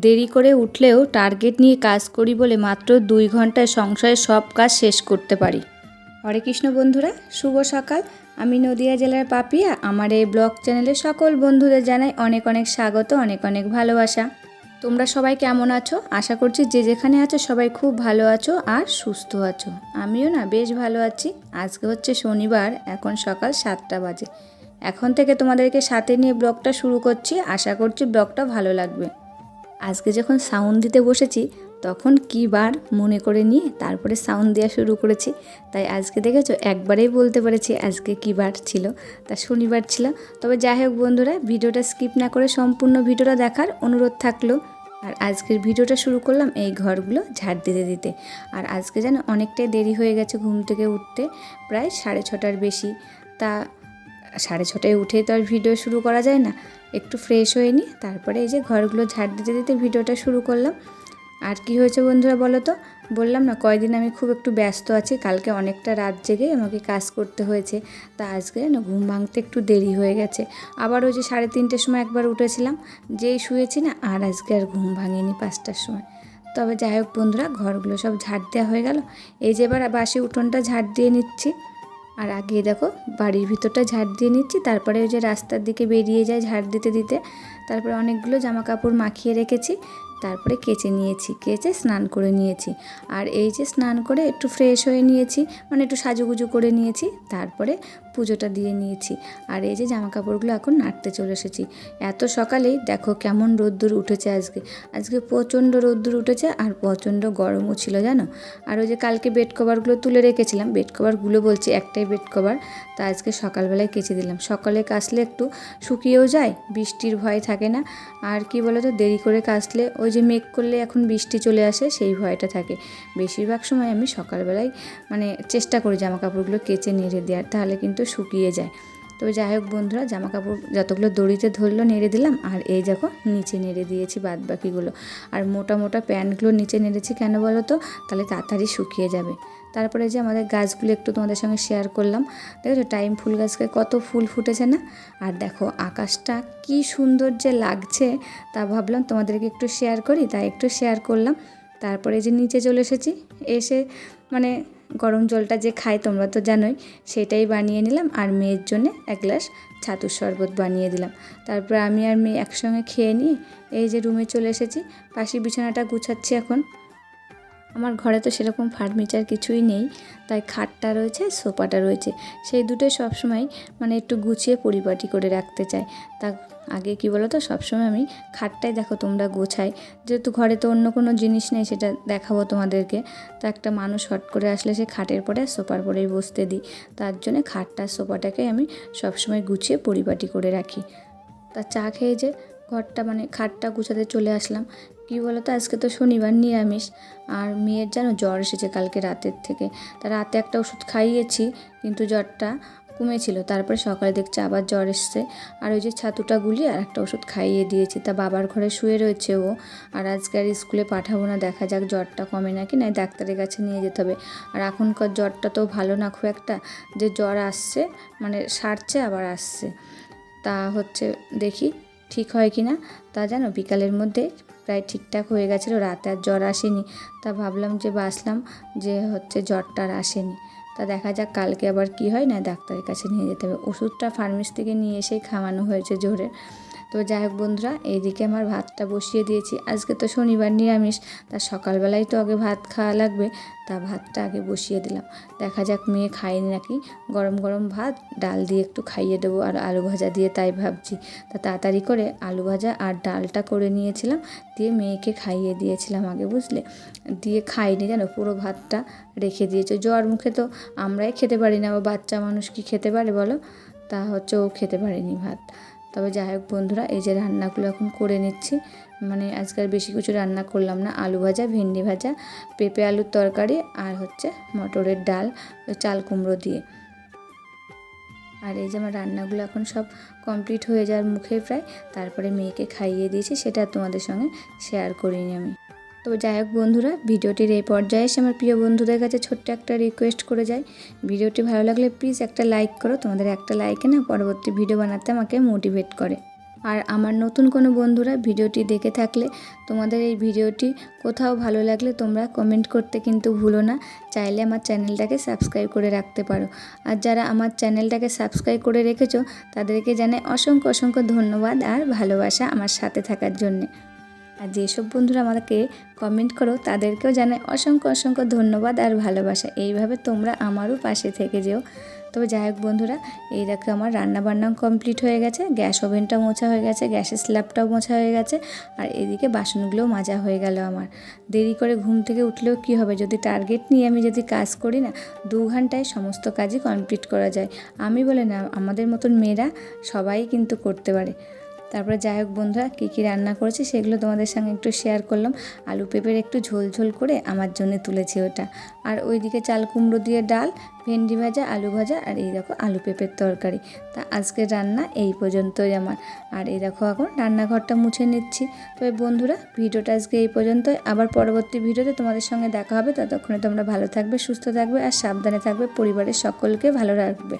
দেরি করে উঠলেও টার্গেট নিয়ে কাজ করি বলে মাত্র দুই ঘন্টায় সংসারের সব কাজ শেষ করতে পারি। হরে কৃষ্ণ বন্ধুরা, শুভ সকাল। আমি নদিয়া জেলার পাপিয়া। আমার এই ব্লগ চ্যানেলে সকল বন্ধুদের জানাই অনেক অনেক স্বাগত, অনেক অনেক ভালোবাসা। তোমরা সবাই কেমন আছো? আশা করছি যে যেখানে আছো সবাই খুব ভালো আছো আর সুস্থ আছো। আমিও না বেশ ভালো আছি। আজকে হচ্ছে শনিবার, এখন সকাল সাতটা বাজে। এখন থেকে তোমাদেরকে সাথে নিয়ে ব্লগটা শুরু করছি। আশা করছি ব্লগটা ভালো লাগবে। আজকে যখন সাউন্ড দিতে বসেছি, তখন কী বার মনে করে নিয়ে তারপরে সাউন্ড দেওয়া শুরু করেছি। তাই আজকে দেখেছ, একবারেই বলতে পেরেছি আজকে কী বার ছিল। তা শনিবার ছিল। তবে যাই হোক বন্ধুরা, ভিডিওটা স্কিপ না করে সম্পূর্ণ ভিডিওটা দেখার অনুরোধ থাকল। আর আজকের ভিডিওটা শুরু করলাম এই ঘরগুলো ঝাড় দিতে দিতে। আর আজকে যেন অনেকটাই দেরি হয়ে গেছে ঘুম থেকে উঠতে, প্রায় সাড়ে ছটার বেশি। তা সাড়ে ছটায় উঠে তো আর ভিডিও শুরু করা যায় না। একটু ফ্রেশ হয়ে নিই, তারপরে এই যে ঘরগুলো ঝাড় দিতে দিতে ভিডিওটা শুরু করলাম। আর কি হয়েছে বন্ধুরা বলো তো? বললাম না, কয়দিন আমি খুব একটু ব্যস্ত আছি, কালকে অনেকটা রাত জেগে আমাকে কাজ করতে হয়েছে। তা আজকে না ঘুম ভাঙতে একটু দেরি হয়ে গেছে। আবার ওই যে সাড়ে তিনটের সময় একবার উঠেছিলাম, যেই শুয়েছি না, আর আজকে আর ঘুম ভাঙিনি পাঁচটার সময়। তবে যাই হোক বন্ধুরা, ঘরগুলো সব ঝাড় দেওয়া হয়ে গেল। এই যে এবার বাসি উঠোনটা ঝাড় দিয়ে নিচ্ছি। আর আগে দেখো, বাড়ির ভিতরটা ঝাড় দিয়ে নিচ্ছি, তারপরে ওই যে রাস্তার দিকে বেরিয়ে যায় ঝাড় দিতে দিতে। তারপরে অনেকগুলো জামা কাপড় মাখিয়ে রেখেছি। তারপরে কেচে নিয়েছি, কেচে স্নান করে নিয়েছি। আর এই যে স্নান করে একটু ফ্রেশ হয়ে নিয়েছি মানে একটু সাজুগুজু করে নিয়েছি, তারপরে পুজোটা দিয়ে নিয়েছি। আর এই যে জামা কাপড়গুলো এখন নাড়তে চলে এসেছি। এত সকালেই দেখো কেমন রোদ্দুর উঠেছে আজকে। আজকে প্রচণ্ড রোদ্দুর উঠেছে আর প্রচণ্ড গরমও ছিল, জানো? আর ওই যে কালকে বেড কভারগুলো তুলে রেখেছিলাম বেড কভারগুলো বলছি একটাই বেড কভার তা আজকে সকালবেলায় কেচে দিলাম। সকালে কাচলে একটু শুকিয়েও যায়, বৃষ্টির ভয় থাকে না। আর কি বলো তো দেরি করে কাচলে ওই যে মেঘ করলে এখন বৃষ্টি চলে আসে, সেই ভয়টা থাকে। বেশিরভাগ সময় আমি সকালবেলায় মানে চেষ্টা করি জামা কাপড়গুলো কেচে নেড়ে দেওয়ার, তাহলে কিন্তু শুকিয়ে যায়। তো যাই হোক বন্ধুরা জামা কাপড় যতগুলো দড়িতে ধরলো নেড়ে দিলাম, আর এই দেখো নিচে নেড়ে দিয়েছি বাদ বাকিগুলো আর মোটা মোটা প্যান্টগুলো নিচে নেড়েছি কেন বলো তো? তাহলে তাড়াতাড়ি শুকিয়ে যাবে। তারপরে যে আমাদের গাছগুলো একটু তোমাদের সঙ্গে শেয়ার করলাম, দেখেছ? টাইম ফুল গাছকে কত ফুল ফুটেছে না? আর দেখো, আকাশটা কি সুন্দর যে লাগছে তা ভাবলাম তোমাদেরকে একটু শেয়ার করি, তাই একটু শেয়ার করলাম। তারপরে যে নিচে চলে এসেছি, এসে মানে গরম জলটা যে খাই তোমরা তো জানোই, সেটাই বানিয়ে নিলাম আর মেয়ের জন্য এক গ্লাস ছাতুর শরবত বানিয়ে দিলাম। তারপর আমি আর মেয়ে একসঙ্গে খেয়ে নিয়ে এই যে রুমে চলে এসেছি পাশে বিছানাটা গুছাচ্ছি এখন। আমার ঘরে তো সেরকম ফার্নিচার কিছুই নেই, তাই খাটটা রয়েছে, সোফাটা রয়েছে। সেই দুটোই সবসময় মানে একটু গুছিয়ে পরিপাটি করে রাখতে চাই। তা আগে কি বলো তো সবসময় আমি খাটটাই দেখো তোমরা গোছাই। যেহেতু ঘরে তো অন্য কোনো জিনিস নেই, সেটা দেখাবো তোমাদেরকে। তো একটা মানুষ হট করে আসলে সে খাটের পরে, সোফার পরেই বসতে দিই। তার জন্য খাটটা, সোফাটাকে আমি সবসময় গুছিয়ে পরিপাটি করে রাখি। তা চা খেয়ে যে ঘরটা মানে খাটটা গুছাতে চলে আসলাম কী বলো তো আজকে তো শনিবার নিরামিষ। আর মেয়ের যেন জ্বর এসেছে কালকে রাতের থেকে। তা রাতে একটা ওষুধ খাইয়েছি, কিন্তু জ্বরটা কমেছিল। তারপরে সকালে দেখছি আবার জ্বর এসছে। আর ওই যে ছাতুটা গুলি আর একটা ওষুধ খাইয়ে দিয়েছি। তা বাবার ঘরে শুয়ে রয়েছে ও। আর আজকে আর স্কুলে পাঠাবো না, দেখা যাক জ্বরটা কমে নাকি নাই, ডাক্তারের কাছে নিয়ে যেতে হবে। আর এখনকার জ্বরটা তো ভালো না, খুব একটা যে জ্বর আসছে মানে সারছে, আবার আসছে। তা হচ্ছে দেখি, ঠিক হয় কি না? তা জানো, বিকালের মধ্যে প্রায় ঠিকঠাক হয়ে গেছিল, রাতে আর জ্বর আসেনি। তা ভাবলাম যে বাসলাম যে হচ্ছে জ্বরটা আর আসেনি। তা দেখা যাক কালকে আবার কি হয়, না ডাক্তারের কাছে নিয়ে যেতে হবে। ওষুধটা ফার্মেসি থেকে নিয়ে এসেই খাওয়ানো হয়েছে জোরে। তো যাই হোক বন্ধুরা, এইদিকে আমার ভাতটা বসিয়ে দিয়েছি। আজকে তো শনিবার নিরামিষ, তা সকালবেলায় তো আগে ভাত খাওয়া লাগবে, তা ভাতটা আগে বসিয়ে দিলাম। দেখা যাক মেয়ে খায়নি নাকি। গরম গরম ভাত, ডাল দিয়ে একটু খাইয়ে দেবো, আর আলু ভাজা দিয়ে তাই ভাবছি। তা তাড়াতাড়ি করে আলু ভাজা আর ডালটা করে নিয়েছিলাম, দিয়ে মেয়েকে খাইয়ে দিয়েছিলাম আগে, বুঝলে? দিয়ে খাইনি জানো, পুরো ভাতটা রেখে দিয়েছে। জ্বর মুখে তো আমরাই খেতে পারি না, ও বাচ্চা মানুষ কি খেতে পারে বলো? তা হচ্ছে ও খেতে পারেনি ভাত। তবে যাই হোক বন্ধুরা, এই যে রান্নাগুলো এখন করে নিচ্ছি। মানে আজকাল বেশি কিছু রান্না করলাম না। আলু ভাজা, ভেন্ডি ভাজা, পেঁপে আলুর তরকারি আর হচ্ছে মটরের ডাল চাল কুমড়ো দিয়ে। আর এই যে আমার রান্নাগুলো এখন সব কমপ্লিট হয়ে যাওয়ার মুখে প্রায়। তারপরে মেয়েকে খাইয়ে দিয়েছি, সেটা তোমাদের সঙ্গে শেয়ার করিনি আমি। তো যাই হোক বন্ধুরা, ভিডিওটির এই পর্যায়ে এসে আমার প্রিয় বন্ধুদের কাছে ছোট্ট একটা রিকোয়েস্ট করে যাই। ভিডিওটি ভালো লাগলে প্লিজ একটা লাইক করো, তোমাদের একটা লাইকে না পরবর্তী ভিডিও বানাতে আমাকে মোটিভেট করে। আর আমার নতুন কোনো বন্ধুরা ভিডিওটি দেখে থাকলে তোমাদের এই ভিডিওটি কোথাও ভালো লাগলে তোমরা কমেন্ট করতে কিন্তু ভুলো না, চাইলে আমার চ্যানেলটাকে সাবস্ক্রাইব করে রাখতে পারো। আর যারা আমার চ্যানেলটাকে সাবস্ক্রাইব করে রেখেছো, তাদেরকে জানাই অসংখ্য অসংখ্য ধন্যবাদ আর ভালোবাসা আমার সাথে থাকার জন্যে। আর যেসব বন্ধুরা আমাকে কমেন্ট করো, তাদেরকেও জানাই অসংখ্য অসংখ্য ধন্যবাদ আর ভালোবাসা। এইভাবে তোমরা আমারও পাশে থেকে যেও। তবে যাই হোক বন্ধুরা, এই দেখো আমার রান্না বান্নাও কমপ্লিট হয়ে গেছে, গ্যাস ওভেনটাও মোছা হয়ে গেছে, গ্যাসের স্ল্যাবটাও মোছা হয়ে গেছে, আর এদিকে বাসনগুলোও মাজা হয়ে গেল আমার। দেরি করে ঘুম থেকে উঠলেও কি হবে? যদি টার্গেট নিয়ে আমি যদি কাজ করি না, দু ঘন্টায় সমস্ত কাজই কমপ্লিট করা যায়। আমি বলে না, আমাদের মতন মেয়েরা সবাই কিন্তু করতে পারে। তারপরে যাই হোক বন্ধুরা, কী কী রান্না করেছি সেগুলো তোমাদের সঙ্গে একটু শেয়ার করলাম। আলু পেঁপের একটু ঝোল ঝোল করে আমার জন্য তুলেছি ওটা। আর ওইদিকে চাল কুমড়ো দিয়ে ডাল, ভেন্ডি ভাজা, আলু ভাজা আর এই দেখো আলু পেঁপের তরকারি। তা আজকের রান্না এই পর্যন্তই আমার। আর এই দেখো এখন রান্নাঘরটা মুছে নিচ্ছি। তবে বন্ধুরা, ভিডিওটা আজকে এই পর্যন্তই। আবার পরবর্তী ভিডিওতে তোমাদের সঙ্গে দেখা হবে। ততক্ষণে তোমরা ভালো থাকবে, সুস্থ থাকবে আর সাবধানে থাকবে পরিবারের সকলকে ভালো রাখবে।